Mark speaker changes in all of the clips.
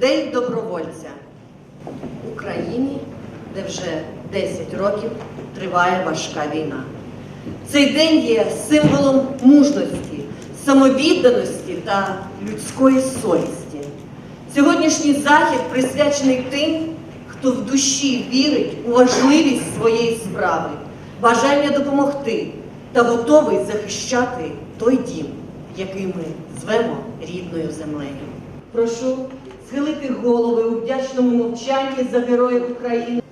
Speaker 1: День добровольця в Україні, де вже 10 років триває важка війна. Цей день є символом мужності, самовідданості та людської совісті. Сьогоднішній захід присвячений тим, хто в душі вірить у важливість своєї справи, бажання допомогти та готовий захищати той дім, який ми звемо рідною землею. Прошу схилити голови у вдячному мовчанні за героїв України.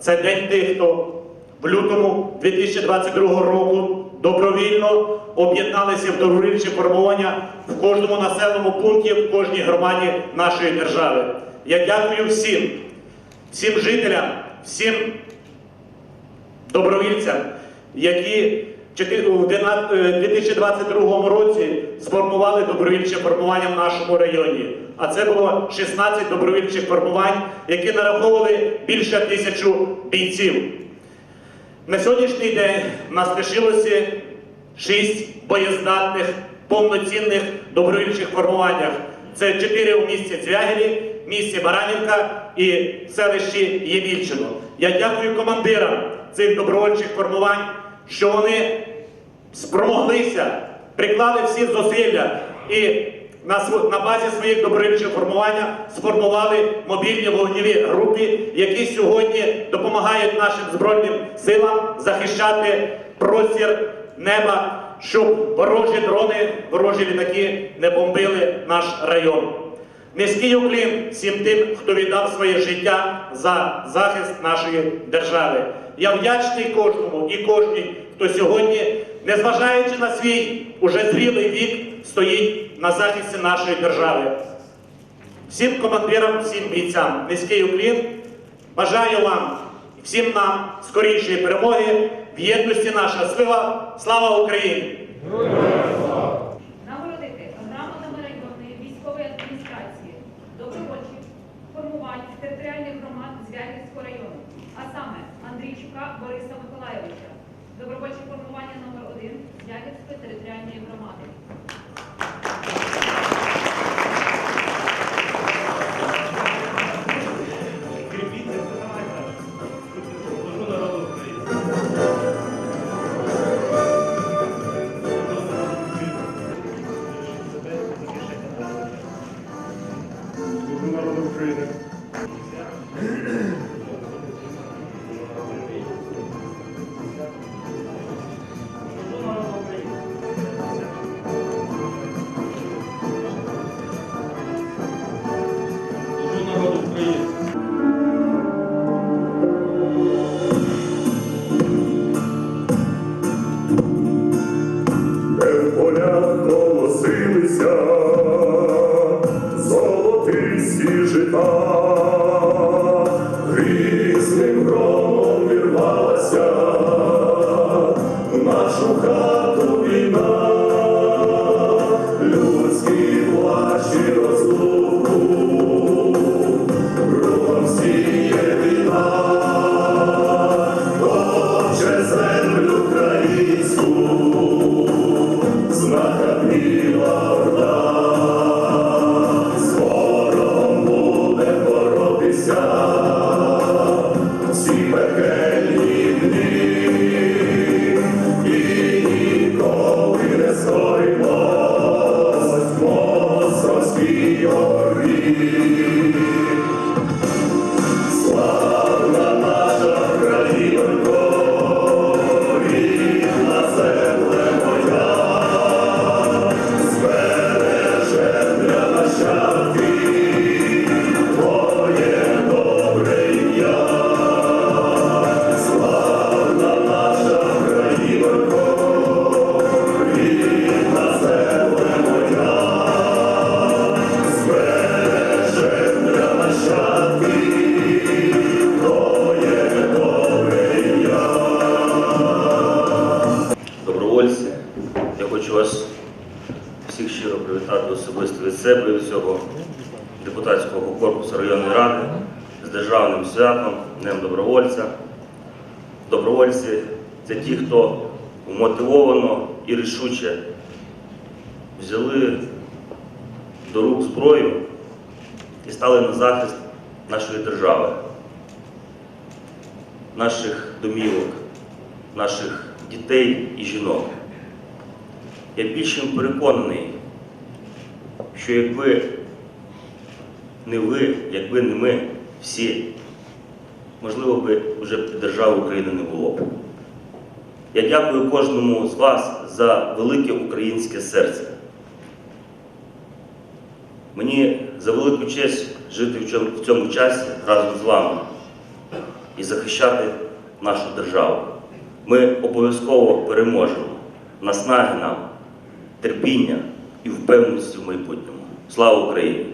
Speaker 2: Це день тих, хто в лютому 2022 року добровільно об'єдналися в добровільчі формування в кожному населеному пункті, в кожній громаді нашої держави. Я дякую всім, всім жителям, всім добровільцям, які у 12 е, 2022 році сформували добровільче формування в нашому районі. А це було 16 добровільчих формувань, які нараховували більше тисячу бійців. На сьогоднішній день нас лишилося 6 боєздатних повноцінних добровільчих формуваннях. Це 4 у місті Цвягелі, місті Баранівка і селищі Євільчино. Я дякую командирам цих добровольчих формувань, що вони спромоглися, приклали всі зусилля і на, базі своїх добровольчих формувань сформували мобільні вогневі групи, які сьогодні допомагають нашим збройним силам захищати простір неба, щоб ворожі дрони, ворожі літаки не бомбили наш район. Низький уклін всім тим, хто віддав своє життя за захист нашої держави. Я вдячний кожному і кожній, хто сьогодні, незважаючи на свій уже зрілий вік, стоїть на захисті нашої держави. Всім командирам, всім бійцям низький уклін. Бажаю вам всім нам скорішої перемоги в єдності наша сила. Слава Україні!
Speaker 3: Нагородити грамотами районної військової адміністрації, добровольчих формувань територіальних громад Звягільського району, а саме Андрійчука Бориса Миколайовича, добровольче формування номер 1 Звягільської територіальної громади.
Speaker 4: children себе і всього
Speaker 5: депутатського корпусу районної ради з державним святом, Днем добровольця. Добровольці це ті, хто вмотивовано і рішуче взяли до рук зброю і стали на захист нашої держави, наших домівок, наших дітей і жінок. Я більш переконаний, що якби не ви, якби не ми всі, можливо би вже держави України не було. Я дякую кожному з вас за велике українське серце. Мені за велику честь жити в цьому, часі разом з вами і захищати нашу державу. Ми обов'язково переможемо. Наснаги нам, терпіння і впевненості в майбутньому. Слава Україні!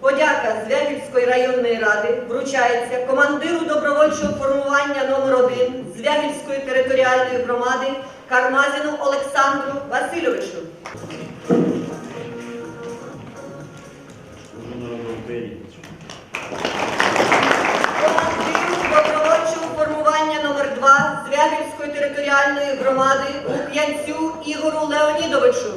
Speaker 1: Подяка Звягільської районної ради вручається командиру добровольчого формування номер 1 Звягільської територіальної громади Кармазіну Олександру Васильовичу. Командиру добровольчого формування номер 2 Звягільської територіальної громади Лук'янцю Ігору Леонідовичу.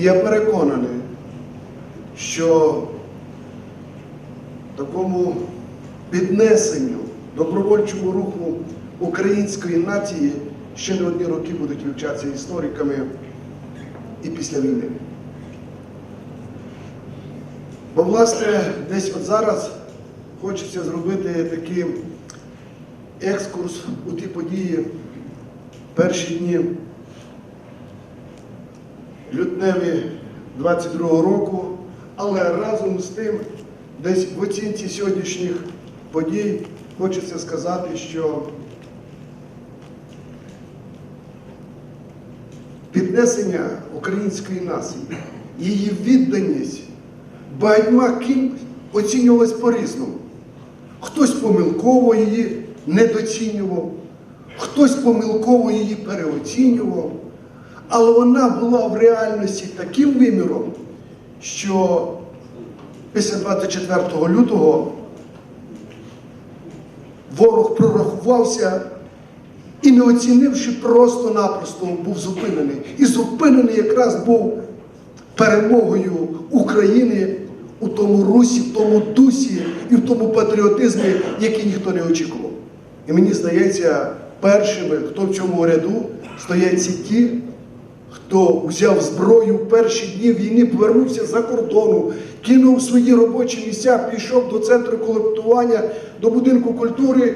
Speaker 6: Я переконаний, що такому піднесенню добровольчому руху української нації ще не одні роки будуть вивчатися істориками і після війни. Бо, власне, десь от зараз хочеться зробити такий екскурс у ті події перші дні лютневі 22-го року, але разом з тим, десь в оцінці сьогоднішніх подій хочеться сказати, що піднесення української нації, її відданість багатьма ким оцінювалась по-різному. Хтось помилково її недоцінював, хтось помилково її переоцінював, але вона була в реальності таким виміром, що після 24 лютого ворог прорахувався і не оцінивши просто-напросто був зупинений. І зупинений якраз був перемогою України у тому русі, в тому дусі і в тому патріотизмі, який ніхто не очікував. І мені здається, першими, хто в цьому ряду, стоять ті, хто взяв зброю в перші дні війни, повернувся за кордону, кинув свої робочі місця, пішов до центру колектування, до будинку культури,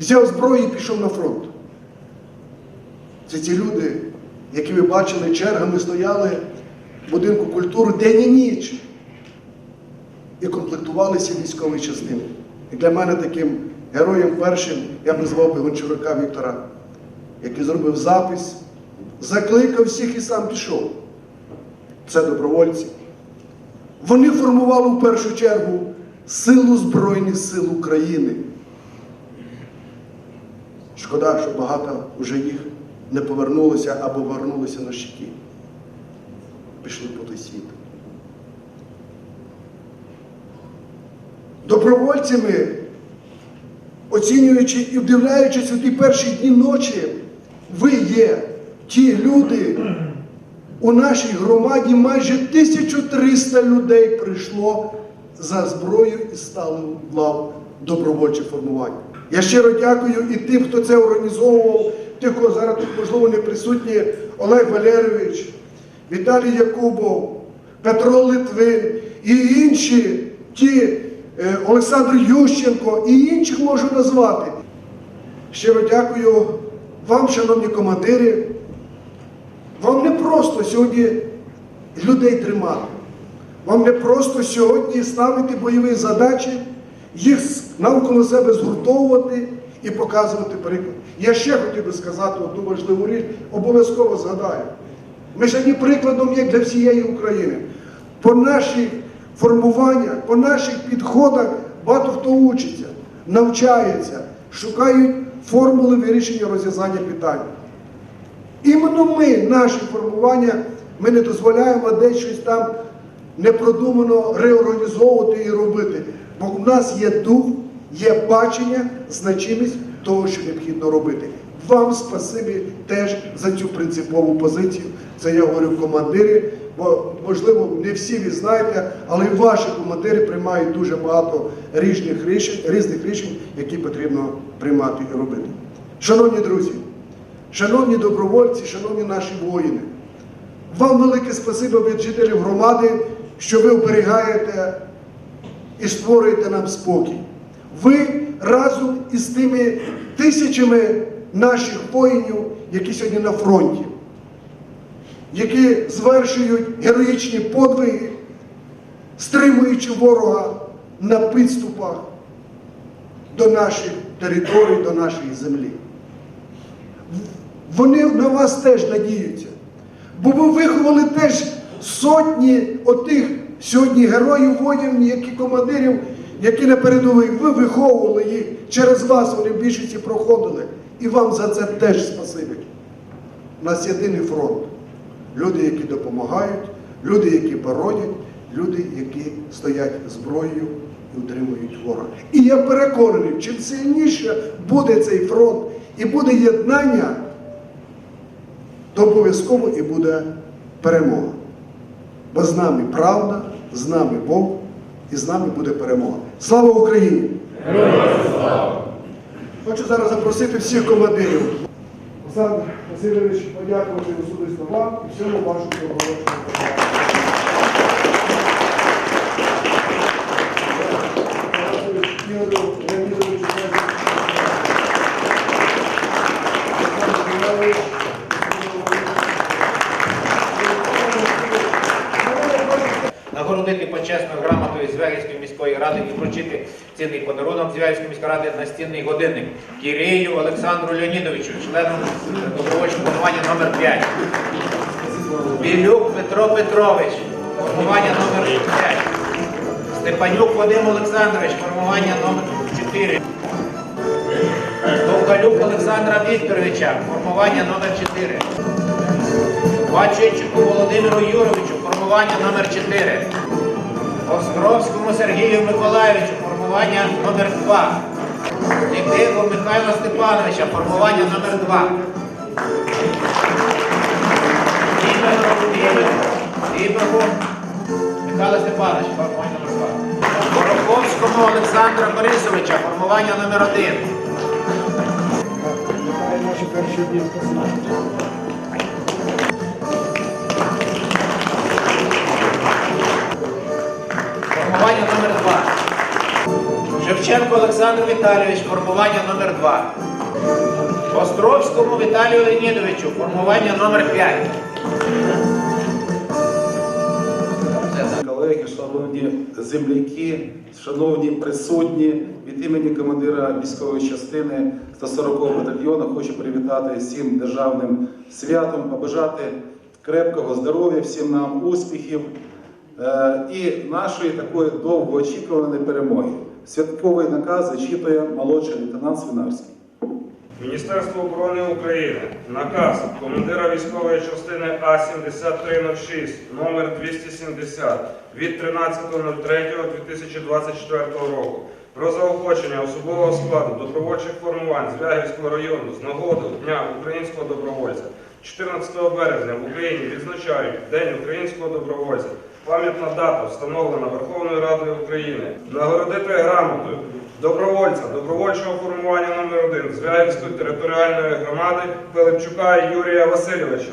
Speaker 6: взяв зброю і пішов на фронт. Це ті люди, які ви бачили, чергами стояли в будинку культури день і ніч і комплектувалися військові частини. І для мене таким героєм першим я б назвав би Гончарука Віктора, який зробив запис, закликав всіх і сам пішов. Це добровольці. Вони формували в першу чергу силу Збройних сил України. Шкода, що багато вже їх не повернулося або вернулося на щиті. Пішли по той світ. Добровольцями, оцінюючи і вдивляючись у ті перші дні ночі, ви є ті люди. У нашій громаді майже 1300 людей прийшло за зброю і стали в лав добровольчих формувань. Я щиро дякую і тим, хто це організовував, тих, хто зараз тут, можливо, не присутні, Олег Валерійович, Віталій Якубов, Петро Литвин і інші, ті, е, Олександр Ющенко і інших можу назвати. Щиро дякую вам, шановні командири. Просто сьогодні людей тримати. Вам не просто сьогодні ставити бойові задачі, їх навколо себе згуртовувати і показувати приклад. Я ще хотів би сказати одну важливу річ, обов'язково згадаю. Ми сьогодні прикладом є для всієї України. По наших формуваннях, по наших підходах багато хто учиться, навчається, шукають формули вирішення розв'язання питань. Іменно ми, наші формування, ми не дозволяємо десь щось там непродумано реорганізовувати і робити. Бо в нас є дух, є бачення, значимість того, що необхідно робити. Вам спасибі теж за цю принципову позицію. Це я говорю командири, бо можливо не всі ви знаєте, але і ваші командири приймають дуже багато різних рішень, різних рішень, які потрібно приймати і робити. Шановні друзі, шановні добровольці, шановні наші воїни, вам велике спасибо від жителів громади, що ви оберігаєте і створюєте нам спокій. Ви разом із тими тисячами наших воїнів, які сьогодні на фронті, які звершують героїчні подвиги, стримуючи ворога на підступах до наших територій, до нашої землі. Вони на вас теж надіються. Бо ви виховали теж сотні отих сьогодні героїв, воїнів, які командирів, які на передовій. Ви виховували їх. Через вас вони в більшості проходили. І вам за це теж спасибі. У нас єдиний фронт. Люди, які допомагають, люди, які боронять, люди, які стоять зброєю і утримують ворога. І я переконаний, чим сильніше буде цей фронт і буде єднання, то обов'язково і буде перемога. Бо з нами правда, з нами Бог і з нами буде перемога. Слава Україні! Хочу зараз запросити всіх командирів. Олександр Васильович, подякувати особисто вам і всьому вашому добровольчому
Speaker 7: цінний подарунок Звягільської міської ради настінний годинник Кірею Олександру Леонідовичу, члену добровольчого формування номер 5 Білюк Петро Петрович, формування номер 5 Степанюк Вадим Олександрович, формування номер 4 Довгалюк Олександра Вікторовича, формування номер 4 Бачичуку Володимиру Юровичу, формування номер 4. Островському Сергію Миколаєвичу, формування номер 2. Нікиту Михайла Степановича, формування номер 2. Іберу Михайла Степановича, формування номер 2. Гороховському Олександра Борисовича, формування номер 1. Шевченко Олександр Віталійович, формування номер 2. Островському Віталію Леонідовичу, формування номер 5.
Speaker 8: Колеги, шановні земляки, шановні присутні, від імені командира військової частини 140-го батальйону хочу привітати всім державним святом, побажати крепкого здоров'я, всім нам успіхів е, і нашої такої довгоочікуваної перемоги. Святковий наказ зачитує молодший лейтенант Свинарський.
Speaker 9: Міністерство оборони України. Наказ командира військової частини А-7306 номер 270 від 13.03.2024 року про заохочення особового складу добровольчих формувань Звягільського району з нагоди Дня українського добровольця. 14 березня в Україні відзначають День українського добровольця. Пам'ятна дата встановлена Верховною Радою України. Нагородити грамотою добровольця добровольчого формування номер 1 Звягівської територіальної громади Пилипчука Юрія Васильовича.